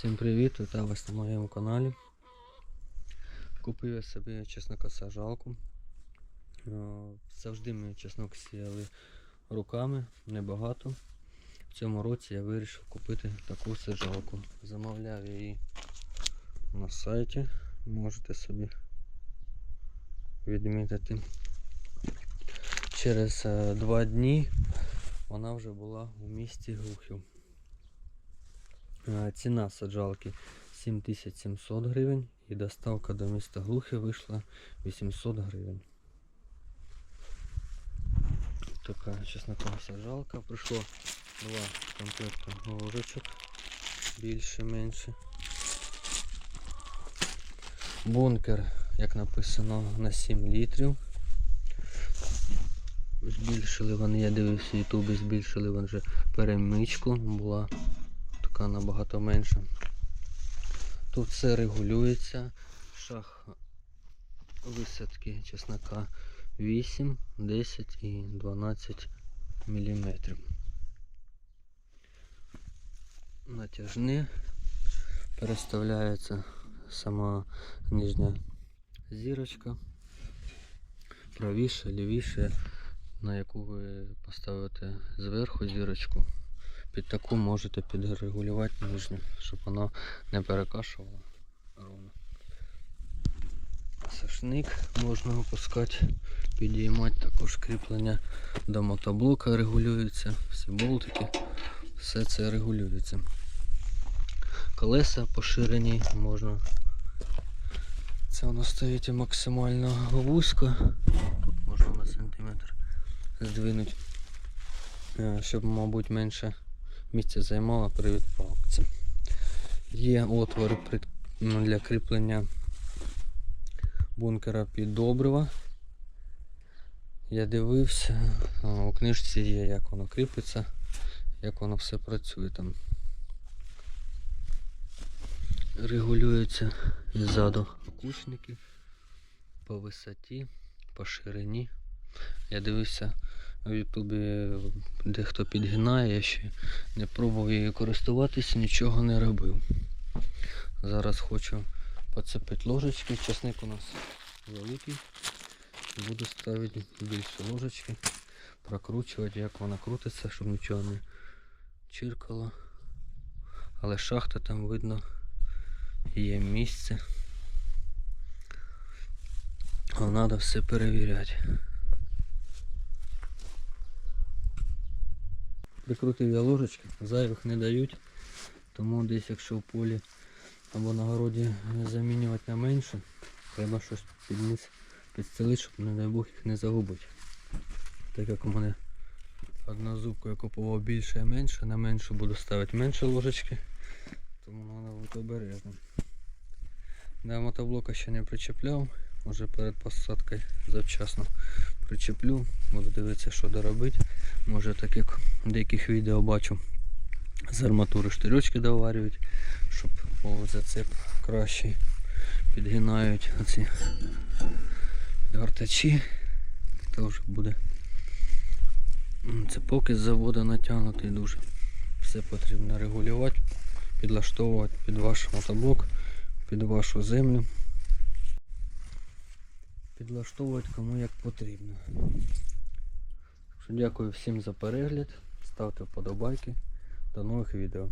Всім привіт, вітаю вас на моєму каналі. Купив я собі чеснокосаджалку. Е, Завжди ми чеснок сіяли руками, небагато. В цьому році я вирішив купити таку саджалку. Замовляв її на сайті. Можете собі відмітити. Через е, два дні вона вже була у місті Глухів. Е, Ціна саджалки 7700 гривень і доставка до міста Глухи вийшла 800 гривень. Така чеснокова саджалка. Прийшло два комплекти ложечок, більше менше. Бункер, як написано, на 7 літрів. Збільшили вони, я дивився в ютубі, збільшили вони вже перемичку, була така набагато менша. Тут все регулюється. Шах висадки чеснока 8, 10 і 12 мм. Натяжні. Переставляється сама нижня зірочка. Правіше, лівіше, на яку ви поставите зверху зірочку. Під таку можете підрегулювати нижню, щоб воно не перекашувало ровно. Сашник можна опускати, підіймати також кріплення до мотоблока регулюється, всі болтики, все це регулюється. Колеса поширені можна. Це воно стоїть максимально вузько. Можна на сантиметр здвинути, е, щоб, мабуть, менше місце займала при відправці. Є отвори ну, для кріплення бункера під добрива. Я дивився, у книжці є, як воно кріпиться, як воно все працює там. Регулюються ззаду окучники по висоті, по ширині. Я дивився в Ютубі дехто підгинає, я ще не пробував її користуватися, нічого не робив. Зараз хочу поцепити ложечки. Часник у нас великий. Буду ставити більше ложечки, прокручувати, як вона крутиться, щоб нічого не чиркало. Але шахта там видно є місце. Треба все перевіряти. Прикрутив я ложечки, зайвих не дають, тому десь якщо в полі або на городі замінювати на менше, треба щось під низ підстелити, щоб не дай Бог їх не загубити. Так як у мене одна зубка я купував більше і менше, на меншу буду ставити менше ложечки, тому треба бути обережним. Да, мотоблока ще не причепляв, може перед посадкою завчасно причеплю, буду дивитися, що доробити. Може так як в деяких відео бачу, з арматури штирьочки доварюють, щоб зацеп кращий. Підгинають оці гортачі. Теж буде. М, Цепок із заводу натягнутий дуже. Все потрібно регулювати, підлаштовувати під ваш мотоблок, під вашу землю. Підлаштовувати кому як потрібно. Що Дякую всім за перегляд. Ставте вподобайки. До нових відео.